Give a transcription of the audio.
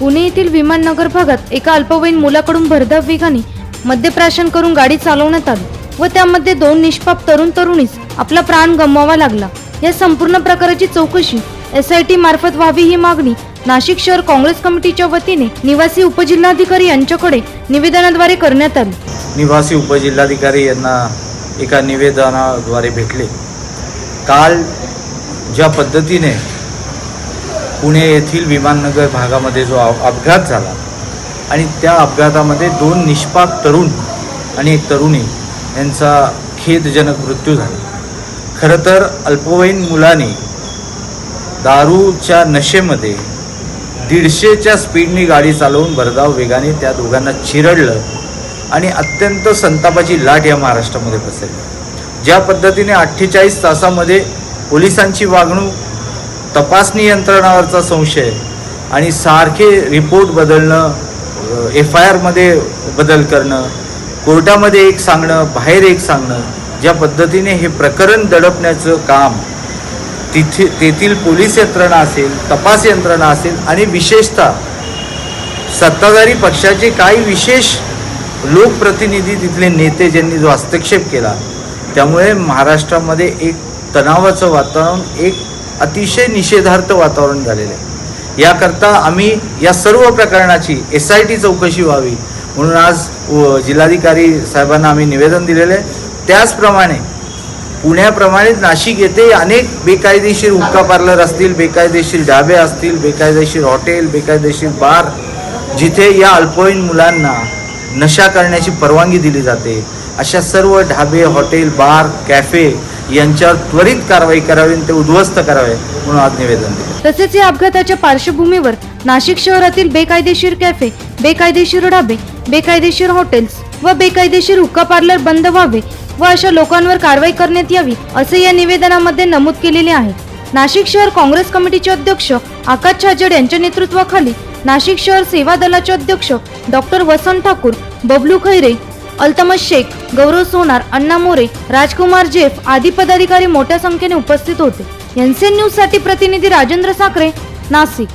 पुणे येथील विमाननगर भागात एका अल्पवयीन मुलाकडून भरधाव वेगाने मद्यप्राशन करून गाडी चालवण्यात आली व त्यामध्ये दोन निष्पाप तरुण तरुणीस आपला प्राण गमवावा लागला. या संपूर्ण प्रकाराची चौकशी एस आय टी मार्फत व्हावी ही मागणी नाशिक शहर काँग्रेस कमिटीच्या वतीने निवासी उपजिल्हाधिकारी यांच्याकडे निवेदनाद्वारे करण्यात आली. निवासी उपजिल्हाधिकारी यांना एका निवेदनाद्वारे भेटले. काल ज्या पद्धतीने पुणे येथील विमाननगर भागामध्ये जो अपघात झाला आणि त्या अपघातामध्ये दोन निष्पाप तरुण आणि एक तरुणी यांचा खेदजनक मृत्यू झाला. खरं तर अल्पवयीन मुलांनी दारूच्या नशेमध्ये दीडशेच्या स्पीडनी गाडी चालवून भरधाव वेगाने त्या दोघांना चिरडलं आणि अत्यंत संतापाची लाट या महाराष्ट्रामध्ये पसरली. ज्या पद्धतीने अठ्ठेचाळीस तासामध्ये पोलिसांची वागणूक तपासणी यंत्रणावरचा संशय आणि सारखे रिपोर्ट बदलणं एफ आय आरमध्ये बदल करणं कोर्टामध्ये एक सांगणं बाहेर एक सांगणं ज्या पद्धतीने हे प्रकरण दडपण्याचं काम तिथे तेथील पोलीस यंत्रणा असेल तपास यंत्रणा असेल आणि विशेषतः सत्ताधारी पक्षाचे काही विशेष लोकप्रतिनिधी तिथले नेते ज्यांनी जो हस्तक्षेप केला त्यामुळे महाराष्ट्रामध्ये एक तणावाचं वातावरण एक अतिशय निषेधार्थ वातावरण झालेलं आहे. याकरता आम्ही या सर्व प्रकरणाची एस आय टी चौकशी व्हावी म्हणून आज जिल्हाधिकारी साहेबांना आम्ही निवेदन दिलेलं आहे. त्याचप्रमाणे पुण्याप्रमाणे नाशिक येथे अनेक बेकायदेशीर हुक्का पार्लर असतील बेकायदेशीर ढाबे असतील बेकायदेशीर हॉटेल बेकायदेशीर बार जिथे या अल्पवयीन मुलांना नशा करण्याची परवानगी दिली जाते अशा सर्व ढाबे हॉटेल बार कॅफे यांच्यावर त्वरित कारवाई करावी आणि ते उद्ध्वस्त करावे म्हणून आज निवेदन दिले. तसेच या अपघाताच्या पार्श्वभूमीवर नाशिक शहरातील बेकायदेशीर कॅफे बेकायदेशीर ढाबे बेकायदेशीर हॉटेल्स व बेकायदेशीर हुक्का पार्लर बंद व्हावे व अशा लोकांवर कारवाई करण्यात यावी असे या निवेदनामध्ये नमूद केलेले आहे. नाशिक शहर काँग्रेस कमिटीचे अध्यक्ष आकाश छाजड यांच्या नेतृत्वाखाली नाशिक शहर सेवा दलाचे अध्यक्ष डॉक्टर वसंत ठाकूर बबलू खैरे अल्तमश शेख गौरव सोनार अण्णा मोरे राजकुमार जेफ आदी पदाधिकारी मोठ्या संख्येने उपस्थित होते. एनसीएन न्यूजसाठी प्रतिनिधी राजेंद्र साखरे नाशिक.